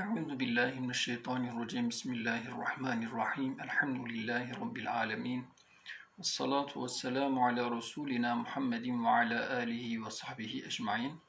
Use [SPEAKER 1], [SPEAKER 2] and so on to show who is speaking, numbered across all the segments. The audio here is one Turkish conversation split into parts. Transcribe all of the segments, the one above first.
[SPEAKER 1] Euzu billahi mineşşeytanirracim. Bismillahirrahmanirrahim. Elhamdülillahi rabbil alamin. Ves salatu vesselamu ala rasulina Muhammedin ve ala alihi ve sahbihi ecmaîn.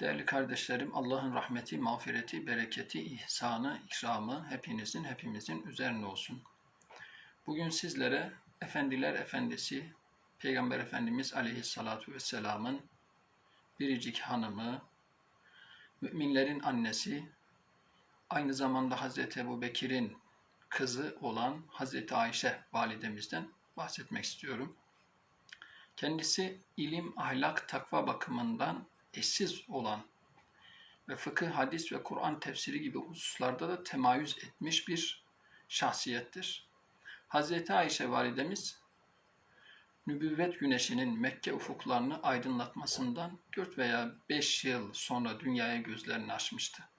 [SPEAKER 1] Değerli kardeşlerim, Allah'ın rahmeti, mağfireti, bereketi, ihsanı, ikramı hepinizin, hepimizin üzerine olsun. Bugün sizlere Efendiler Efendisi Peygamber Efendimiz Aleyhissalatu vesselam'ın biricik hanımı, müminlerin annesi, aynı zamanda Hazreti Ebu Bekir'in kızı olan Hazreti Ayşe validemizden bahsetmek istiyorum. Kendisi ilim, ahlak, takva bakımından eşsiz olan ve fıkıh, hadis ve Kur'an tefsiri gibi hususlarda da temayüz etmiş bir şahsiyettir. Hazreti Ayşe validemiz nübüvvet güneşinin Mekke ufuklarını aydınlatmasından 4 veya 5 yıl sonra dünyaya gözlerini açmıştı.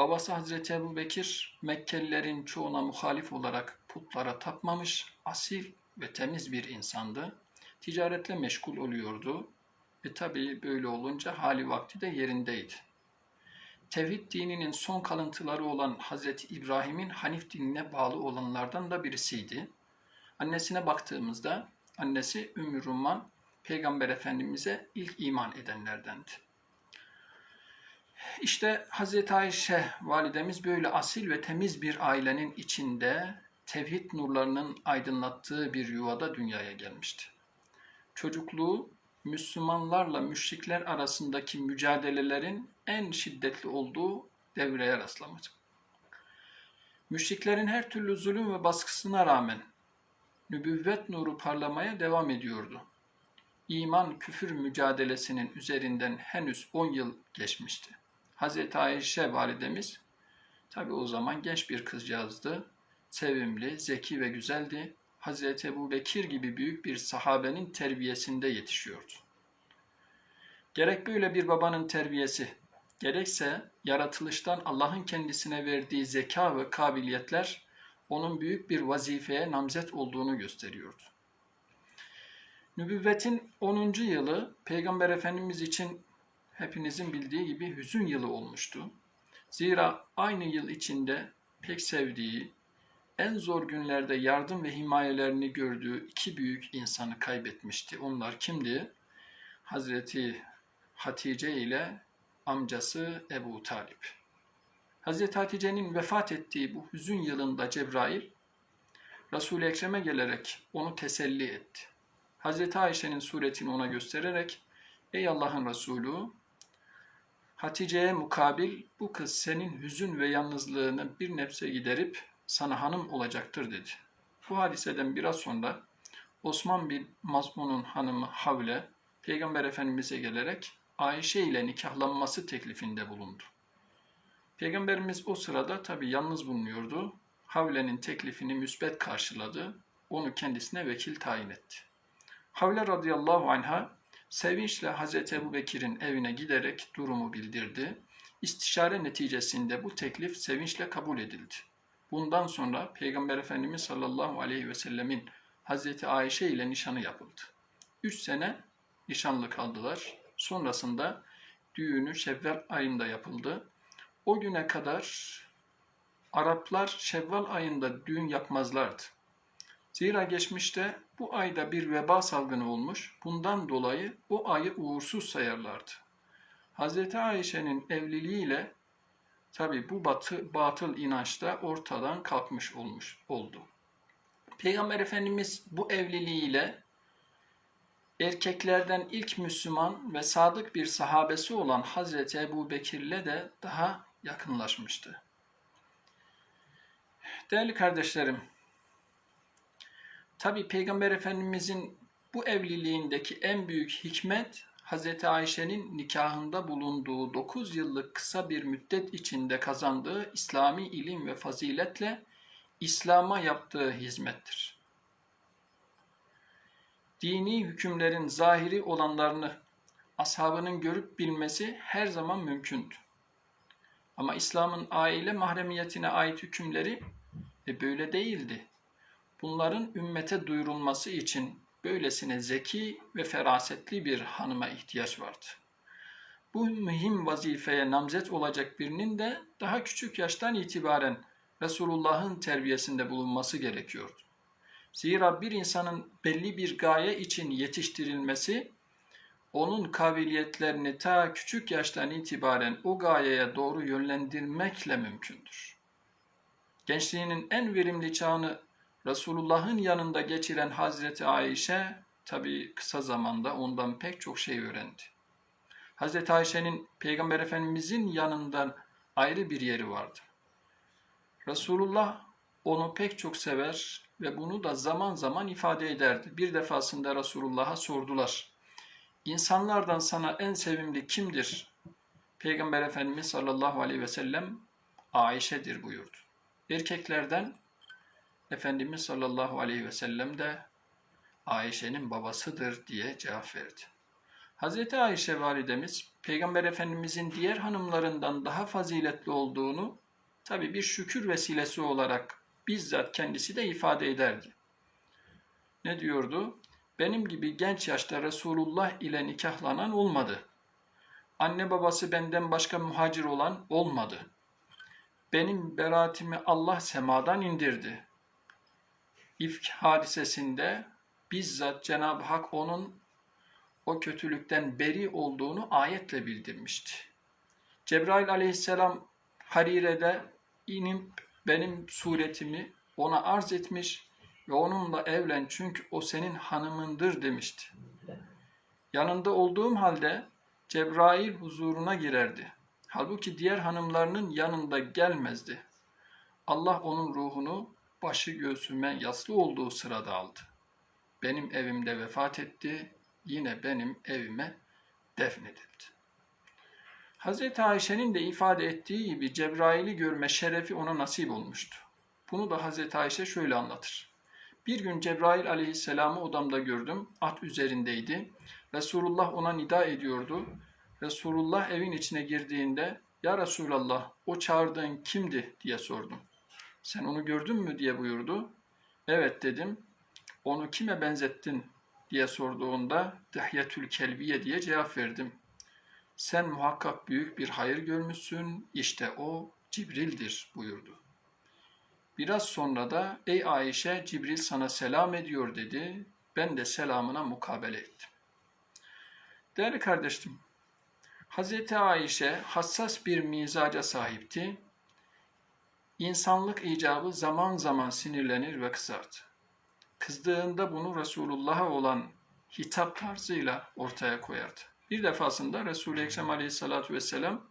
[SPEAKER 1] Babası Hazreti Ebu Bekir, Mekkelilerin çoğuna muhalif olarak putlara tapmamış, asil ve temiz bir insandı. Ticaretle meşgul oluyordu ve tabii böyle olunca hali vakti de yerindeydi. Tevhid dininin son kalıntıları olan Hazreti İbrahim'in Hanif dinine bağlı olanlardan da birisiydi. Annesine baktığımızda annesi Ümmü Rumman Peygamber Efendimiz'e ilk iman edenlerdendi. İşte Hazreti Ayşe validemiz böyle asil ve temiz bir ailenin içinde tevhid nurlarının aydınlattığı bir yuvada dünyaya gelmişti. Çocukluğu Müslümanlarla müşrikler arasındaki mücadelelerin en şiddetli olduğu devreye rastlamış. Müşriklerin her türlü zulüm ve baskısına rağmen nübüvvet nuru parlamaya devam ediyordu. İman küfür mücadelesinin üzerinden henüz 10 yıl geçmişti. Hz. Ayşe validemiz tabi o zaman genç bir kızcağızdı. Sevimli, zeki ve güzeldi. Hz. Ebu Bekir gibi büyük bir sahabenin terbiyesinde yetişiyordu. Gerek böyle bir babanın terbiyesi, gerekse yaratılıştan Allah'ın kendisine verdiği zeka ve kabiliyetler onun büyük bir vazifeye namzet olduğunu gösteriyordu. Nübüvvetin 10. yılı Peygamber Efendimiz için hepinizin bildiği gibi hüzün yılı olmuştu. Zira aynı yıl içinde pek sevdiği, en zor günlerde yardım ve himayelerini gördüğü iki büyük insanı kaybetmişti. Onlar kimdi? Hazreti Hatice ile amcası Ebu Talip. Hazreti Hatice'nin vefat ettiği bu hüzün yılında Cebrail, Resul-i Ekrem'e gelerek onu teselli etti. Hazreti Ayşe'nin suretini ona göstererek, Ey Allah'ın Resulü, Hatice'ye mukabil bu kız senin hüzün ve yalnızlığını bir nefse giderip sana hanım olacaktır dedi. Bu hadiseden biraz sonra Osman bin Mazmun'un hanımı Havle, Peygamber Efendimiz'e gelerek Ayşe ile nikahlanması teklifinde bulundu. Peygamberimiz o sırada tabi yalnız bulunuyordu. Havle'nin teklifini müsbet karşıladı. Onu kendisine vekil tayin etti. Havle radıyallahu anha sevinçle Hazreti Ebu Bekir'in evine giderek durumu bildirdi. İstişare neticesinde bu teklif sevinçle kabul edildi. Bundan sonra Peygamber Efendimiz sallallahu aleyhi ve sellemin Hazreti Ayşe ile nişanı yapıldı. Üç sene nişanlı kaldılar. Sonrasında düğünü Şevval ayında yapıldı. O güne kadar Araplar Şevval ayında düğün yapmazlardı. Zira geçmişte bu ayda bir veba salgını olmuş, bundan dolayı o ayı uğursuz sayarlardı. Hz. Ayşe'nin evliliğiyle tabi bu batı, batıl inanç da ortadan kalkmış olmuş oldu. Peygamber Efendimiz bu evliliğiyle erkeklerden ilk Müslüman ve sadık bir sahabesi olan Hazreti Ebu Bekir'le de daha yakınlaşmıştı. Değerli kardeşlerim, tabi Peygamber Efendimizin bu evliliğindeki en büyük hikmet Hz. Ayşe'nin nikahında bulunduğu 9 yıllık kısa bir müddet içinde kazandığı İslami ilim ve faziletle İslam'a yaptığı hizmettir. Dini hükümlerin zahiri olanlarını ashabının görüp bilmesi her zaman mümkündü. Ama İslam'ın aile mahremiyetine ait hükümleri e, böyle değildi. Bunların ümmete duyurulması için böylesine zeki ve ferasetli bir hanıma ihtiyaç vardı. bu mühim vazifeye namzet olacak birinin de daha küçük yaştan itibaren Resulullah'ın terbiyesinde bulunması gerekiyordu. Zira bir insanın belli bir gaye için yetiştirilmesi, onun kabiliyetlerini ta küçük yaştan itibaren o gayeye doğru yönlendirmekle mümkündür. Gençliğinin en verimli çağını Resulullah'ın yanında geçiren Hazreti Ayşe, tabi kısa zamanda ondan pek çok şey öğrendi. Hazreti Ayşe'nin Peygamber Efendimizin yanından ayrı bir yeri vardı. Resulullah onu pek çok sever ve bunu da zaman zaman ifade ederdi. Bir defasında Resulullah'a sordular. İnsanlardan sana en sevimli kimdir? Peygamber Efendimiz sallallahu aleyhi ve sellem Ayşe'dir buyurdu. Erkeklerden Efendimiz sallallahu aleyhi ve sellem de Ayşe'nin babasıdır diye cevap verdi. Hazreti Ayşe validemiz Peygamber Efendimizin diğer hanımlarından daha faziletli olduğunu tabi bir şükür vesilesi olarak bizzat kendisi de ifade ederdi. Ne diyordu? Benim gibi genç yaşta Resulullah ile nikahlanan olmadı. Anne babası benden başka muhacir olan olmadı. Benim beraatimi Allah semadan indirdi. İfk hadisesinde bizzat Cenab-ı Hak onun o kötülükten beri olduğunu ayetle bildirmişti. Cebrail aleyhisselam Harire'de inip benim suretimi ona arz etmiş ve onunla evlen çünkü o senin hanımındır demişti. Yanında olduğum halde Cebrail huzuruna girerdi. Halbuki diğer hanımlarının yanında gelmezdi. Allah onun ruhunu başı göğsüme yaslı olduğu sırada aldı. Benim evimde vefat etti, yine benim evime defnedildi. Hz. Ayşe'nin de ifade ettiği gibi Cebrail'i görme şerefi ona nasip olmuştu. Bunu da Hz. Ayşe şöyle anlatır. Bir gün Cebrail aleyhisselamı odamda gördüm. At üzerindeydi. Resulullah ona nida ediyordu. Resulullah evin içine girdiğinde Ya Resulallah o çağırdığın kimdi diye sordum. Sen onu gördün mü diye buyurdu. Evet dedim. Onu kime benzettin diye sorduğunda Dehyetül Kelbiye diye cevap verdim. Sen muhakkak büyük bir hayır görmüşsün, işte o Cibril'dir buyurdu. Biraz sonra da ey Ayşe Cibril sana selam ediyor dedi. Ben de selamına mukabele ettim. Değerli kardeşim, Hz. Ayşe hassas bir mizaca sahipti. İnsanlık icabı zaman zaman sinirlenir ve kızardı. Kızdığında bunu Resulullah'a olan hitap tarzıyla ortaya koyardı. Bir defasında Resul-i Ekrem aleyhissalatü vesselam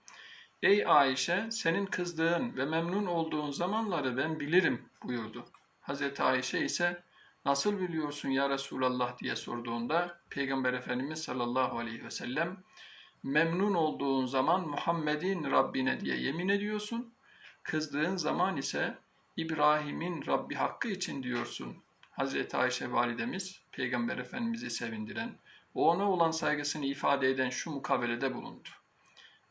[SPEAKER 1] Ey Ayşe senin kızdığın ve memnun olduğun zamanları ben bilirim buyurdu. Hazreti Ayşe ise nasıl biliyorsun ya Resulallah diye sorduğunda Peygamber Efendimiz sallallahu aleyhi ve sellem memnun olduğun zaman Muhammed'in Rabbine diye yemin ediyorsun. Kızdığın zaman ise İbrahim'in Rabbi hakkı için diyorsun. Hazreti Ayşe validemiz Peygamber Efendimiz'i sevindiren, o ona olan saygısını ifade eden şu mukabelede bulundu.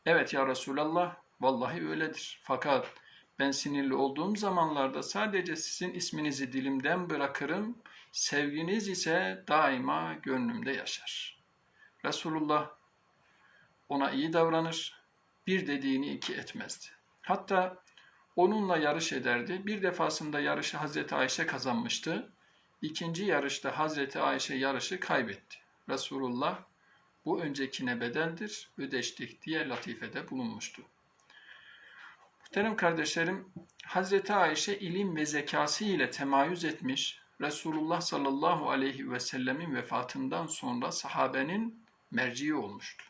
[SPEAKER 1] Evet ya Resulallah, vallahi öyledir. Fakat ben sinirli olduğum zamanlarda sadece sizin isminizi dilimden bırakırım, sevginiz ise daima gönlümde yaşar. Resulullah ona iyi davranır, bir dediğini iki etmezdi. Hatta onunla yarış ederdi. Bir defasında yarışı Hazreti Ayşe kazanmıştı. İkinci yarışta Hazreti Ayşe yarışı kaybetti. Resulullah bu öncekine bedeldir, ödeştik diye latifede bulunmuştu. Muhterem kardeşlerim, Hazreti Ayşe ilim ve zekası ile temayüz etmiş, Resulullah sallallahu aleyhi ve sellemin vefatından sonra sahabenin merciği olmuştu.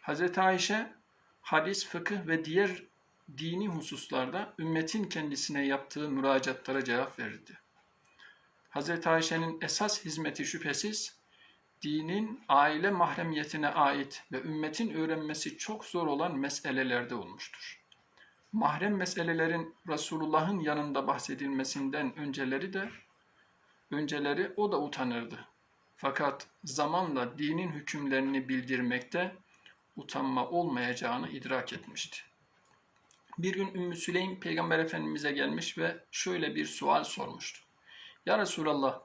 [SPEAKER 1] Hazreti Ayşe, hadis, fıkıh ve diğer dini hususlarda ümmetin kendisine yaptığı müracaatlara cevap verirdi. Hazreti Ayşe'nin esas hizmeti şüphesiz dinin aile mahremiyetine ait ve ümmetin öğrenmesi çok zor olan meselelerde olmuştur. Mahrem meselelerin Resulullah'ın yanında bahsedilmesinden önceleri de önceleri o da utanırdı. Fakat zamanla dinin hükümlerini bildirmekte utanma olmayacağını idrak etmişti. Bir gün Ümmü Süleym Peygamber Efendimiz'e gelmiş ve şöyle bir sual sormuştu. Ya Resulallah,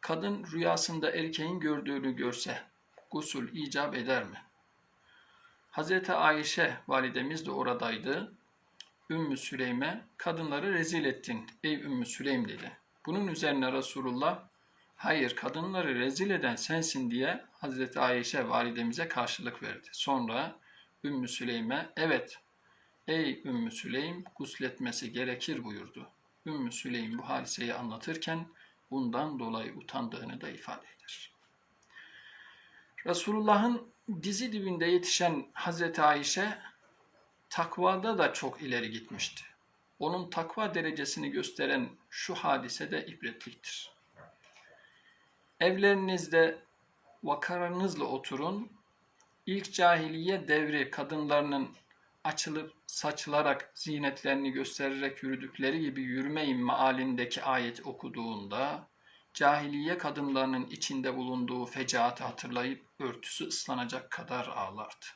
[SPEAKER 1] kadın rüyasında erkeğin gördüğünü görse gusül icap eder mi? Hazreti Ayşe validemiz de oradaydı. Ümmü Süleym'e kadınları rezil ettin ey Ümmü Süleym dedi. Bunun üzerine Resulullah hayır kadınları rezil eden sensin diye Hazreti Ayşe validemize karşılık verdi. Sonra Ümmü Süleym'e evet ey Ümmü Süleym gusletmesi gerekir buyurdu. Ümmü Süleym bu hadiseyi anlatırken bundan dolayı utandığını da ifade eder. Resulullah'ın dizi dibinde yetişen Hazreti Ayşe takvada da çok ileri gitmişti. Onun takva derecesini gösteren şu hadise de ibretliktir. Evlerinizde vakarınızla oturun. İlk cahiliye devri kadınlarının açılıp saçılarak zinetlerini göstererek yürüdükleri gibi yürümeyin mealindeki ayet okuduğunda cahiliye kadınlarının içinde bulunduğu fecaatı hatırlayıp örtüsü ıslanacak kadar ağlardı.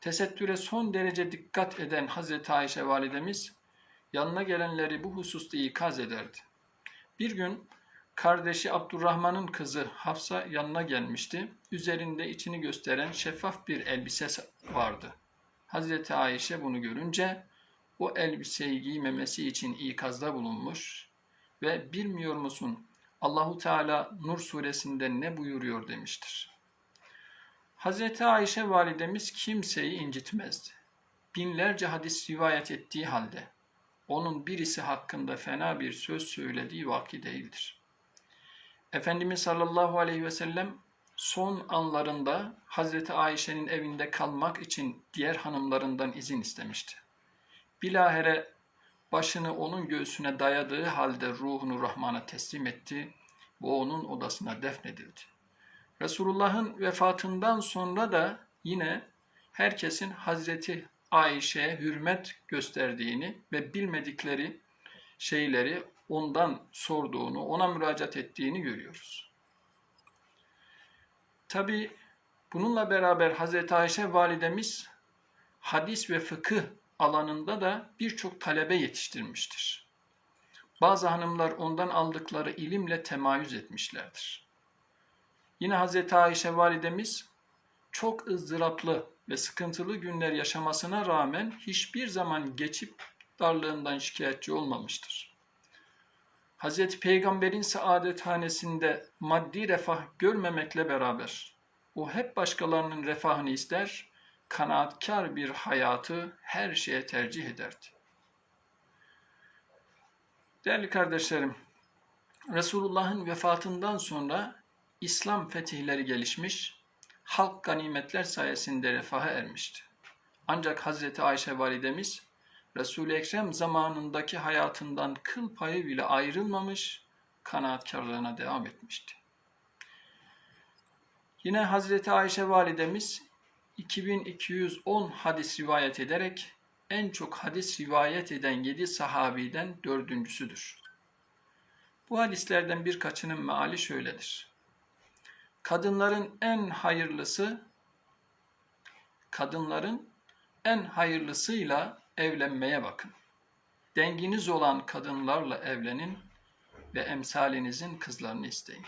[SPEAKER 1] Tesettüre son derece dikkat eden Hazreti Ayşe validemiz yanına gelenleri bu hususta ikaz ederdi. Bir gün kardeşi Abdurrahman'ın kızı Hafsa yanına gelmişti. Üzerinde içini gösteren şeffaf bir elbise vardı. Hazreti Ayşe bunu görünce o elbiseyi giymemesi için ikazda bulunmuş ve bilmiyor musun Allahu Teala Nur suresinde ne buyuruyor demiştir. Hazreti Ayşe validemiz kimseyi incitmezdi. Binlerce hadis rivayet ettiği halde onun birisi hakkında fena bir söz söylediği vaki değildir. Efendimiz sallallahu aleyhi ve sellem son anlarında Hazreti Ayşe'nin evinde kalmak için diğer hanımlarından izin istemişti. Bilahere başını onun göğsüne dayadığı halde ruhunu Rahman'a teslim etti ve onun odasına defnedildi. Resulullah'ın vefatından sonra da yine herkesin Hazreti Ayşe'ye hürmet gösterdiğini ve bilmedikleri şeyleri ondan sorduğunu, ona müracaat ettiğini görüyoruz. Tabi bununla beraber Hazreti Ayşe validemiz hadis ve fıkıh alanında da birçok talebe yetiştirmiştir. Bazı hanımlar ondan aldıkları ilimle temayüz etmişlerdir. Yine Hazreti Ayşe validemiz çok ızdıraplı ve sıkıntılı günler yaşamasına rağmen hiçbir zaman geçip darlığından şikayetçi olmamıştır. Hazreti Peygamber'in saadethanesinde maddi refah görmemekle beraber o hep başkalarının refahını ister, kanaatkar bir hayatı her şeye tercih ederdi. Değerli kardeşlerim, Resulullah'ın vefatından sonra İslam fetihleri gelişmiş, halk ganimetler sayesinde refaha ermişti. Ancak Hazreti Ayşe validemiz Resul-i Ekrem zamanındaki hayatından kıl payı bile ayrılmamış, kanaatkarlığına devam etmişti. Yine Hazreti Ayşe validemiz 2210 hadis rivayet ederek en çok hadis rivayet eden 7 sahabiden dördüncüsüdür. Bu hadislerden birkaçının meali şöyledir. Kadınların en hayırlısı kadınların en hayırlısıyla evlenmeye bakın. Denginiz olan kadınlarla evlenin ve emsalinizin kızlarını isteyin.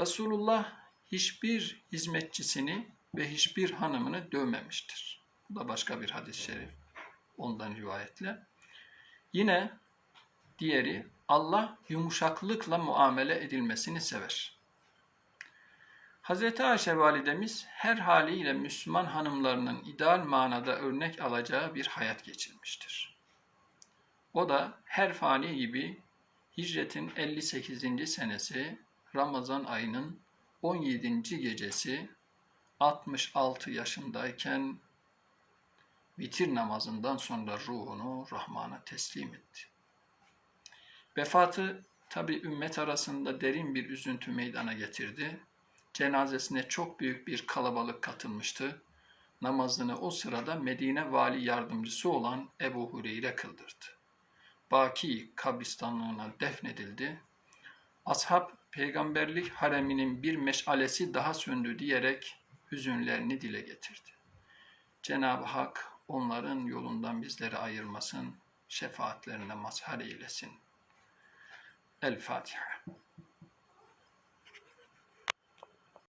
[SPEAKER 1] Resulullah hiçbir hizmetçisini ve hiçbir hanımını dövmemiştir. Bu da başka bir hadis-i şerif ondan rivayetle. Yine diğeri Allah yumuşaklıkla muamele edilmesini sever. Hz. Ayşe validemiz her haliyle Müslüman hanımlarının ideal manada örnek alacağı bir hayat geçirmiştir. O da her fani gibi hicretin 58. senesi Ramazan ayının 17. gecesi 66 yaşındayken vitir namazından sonra ruhunu Rahman'a teslim etti. Vefatı tabi ümmet arasında derin bir üzüntü meydana getirdi cenazesine çok büyük bir kalabalık katılmıştı. Namazını o sırada Medine vali yardımcısı olan Ebu Hureyre kıldırdı. Baki kabristanlığına defnedildi. Ashab peygamberlik hareminin bir meşalesi daha söndü diyerek hüzünlerini dile getirdi. Cenab-ı Hak onların yolundan bizleri ayırmasın, şefaatlerine mazhar eylesin. El Fatiha.